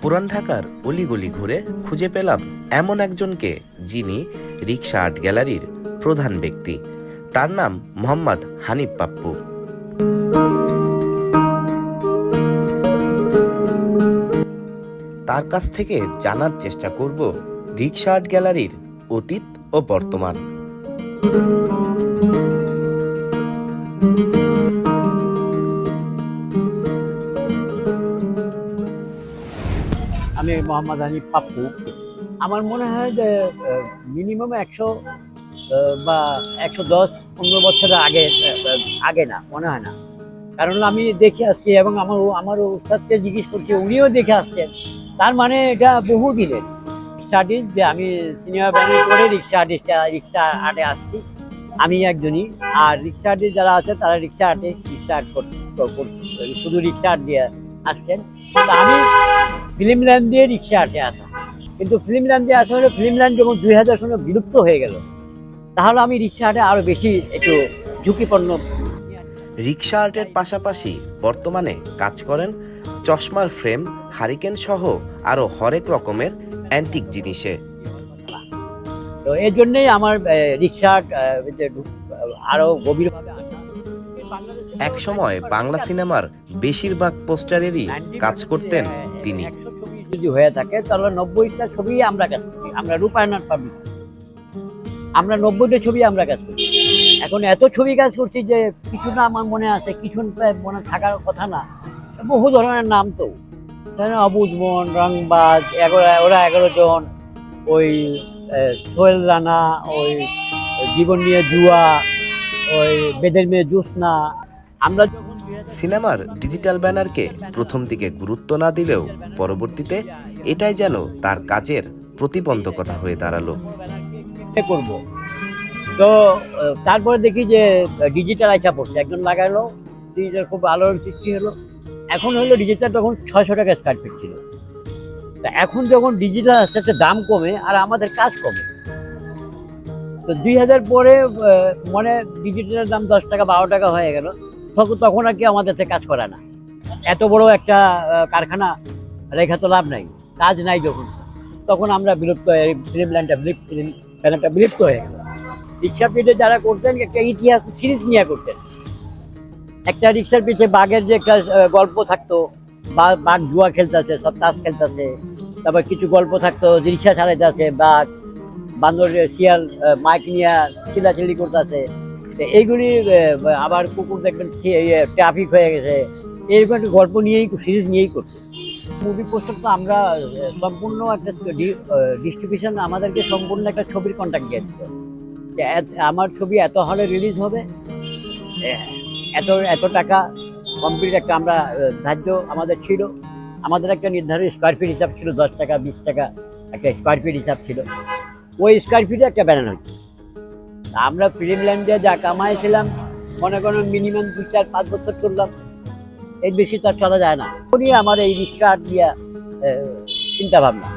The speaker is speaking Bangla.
পুরান ঢাকার অলিগলি ঘুরে খুঁজে পেলাম এমন একজনকে যিনি রিক্সা আর্ট গ্যালারির প্রধান ব্যক্তি। তার নাম মোহাম্মদ হানিফ পাপ্পু। তার কাছ থেকে জানার চেষ্টা করব রিক্সা আর্ট গ্যালারির অতীত ও বর্তমান। আমি মোহাম্মদ হানিফ পাপ্পু। আমার মনে হয় যে মিনিমাম একশো বা একশো দশ, পনেরো বছরের আগে আগে না, মনে হয় না। কারণ আমি দেখে আসছি এবং আমার আমার উস্তাদকে জিজ্ঞেস করছি, উনিও দেখে আসছেন তার মানে এটা বহু দিনের স্টাডিজ যে আমি সিনেমা ব্যানে করে রিক্সা আর্টিস্ট রিক্সা আর্টে আসছি। আমি একজনই। আর রিক্সা আর্টিস্ট যারা আছে, তারা রিক্সা আর্টে রিক্সা আর্ট করছে শুধু রিক্সা আর্ট দিয়ে আসছেন। আমি ফিল্ম ল্যান্ড দিয়ে রিক্সা আটে আসা কিন্তু ফিল্ম ল্যান্ড দিয়ে আসা হলে ফিল্ম ল্যান্ড যখন দুই হাজার সনে বিলুপ্ত হয়ে গেল তাহলে আমি রিক্সা আটে আরও বেশি একটু ঝুঁকিপূর্ণ। রিক্সা আর্টের পাশাপাশি বর্তমানে কাজ করেন চশমার ফ্রেম হারিকেন সহ আরও হরেক রকমের অ্যান্টিক জিনিসে। তো এই জন্যই আমার রিক্সা আর্ট যে ঢুক- আরও গভীরভাবে আসা এক সময় বাংলা সিনেমার বেশিরভাগ পোস্টারেরই কাজ করতেন তিনি। যদি হয়ে থাকে, তাহলে নব্বইটা ছবি আমরা কাজ করি। আমরা রূপায়ণ পাবলিক। আমরা নব্বইটা ছবি আমরা কাজ করি। এখন এত ছবি কাজ করছি যে কিছু না আমার মনে আছে, কিছু মনে থাকার কথা না, বহু ধরনের নাম তো। তাই না? অবুজ মন রংবাজ এগারো, ওরা এগারো জন, ওই সোহেল রানা, ওই, জীবন নিয়ে জুয়া, ওই, বেদের মেয়ে জোৎস্না আমরা যখন সিনেমার ডিজিটাল ব্যানারকে প্রথম দিকে গুরুত্ব না দিলেও পরবর্তীতে এটাই যেন তার কাজের প্রতিবন্ধকতা হয়ে দাঁড়াল। করব। তো তারপরে দেখি যে ডিজিটাল আইসা পড়ছে। একজন লাগাইলো ডিজিটাল খুব আলোড়ন সৃষ্টি হলো। এখন হলো ডিজিটাল তখন ছয়শো টাকা স্কোয়ার ফিট ছিল। তা এখন যখন ডিজিটাল আস্তে আস্তে দাম কমে আর আমাদের কাজ কমে। তো দুই হাজার পরে মানে ডিজিটালের দাম দশ টাকা বারো টাকা হয়ে গেল। তখন আর কি আমাদের কাজ করে না। এত বড় একটা কারখানা, রেখা তো লাভ নাই, কাজ নাই যখন। তখন আমরা বিলুপ্ত ফিল্ম লাইনটা ফিল্ম ব্যানারটা বিলুপ্ত হয়ে গেল। রিক্সা পিঠে যারা করতেন, একটা ইতিহাস সিরিজ নিয়ে করতেন। একটা রিক্সার পিঠে বাঘের যে একটা গল্প থাকতো, বা বাঘ জুয়া খেলতেছে, সব তাস খেলতেছে, তারপর কিছু গল্প থাকতো, রিক্সা চালাইতেছে, বাঘ বান্দর শিয়াল মাইক নিয়ে চিলাচিলি করতেছে। এইগুলি আবার কুকুর দেখবেন ট্রাফিক হয়ে গেছে। এরকম একটা গল্প নিয়েই সিরিজ নিয়েই করছে। মুভি পোস্টার তো আমরা সম্পূর্ণ একটা ডিস্ট্রিবিউশন আমাদেরকে সম্পূর্ণ একটা ছবির কন্ট্যাক্ট দিয়ে আমার ছবি এত হলে রিলিজ হবে এত এত টাকা কমপ্লিট একটা আমরা ধার্য আমাদের ছিল। আমাদের একটা নির্ধারিত স্কোয়ার ফিট হিসাব ছিল, দশ টাকা, বিশ টাকা, একটা স্কোয়ার ফিট হিসাব ছিল। ওই স্কোয়ার ফিটে একটা ব্যানার হচ্ছে আমরা ফিল্ম ল্যান্ডে যা কামাইছিলাম, মনে করেন মিনিমাম দু চার পাঁচ বছর করলাম, এর বেশি তো আর চলা যায় না। উনি আমার এই রিক্সা দিয়া চিন্তা ভাবনা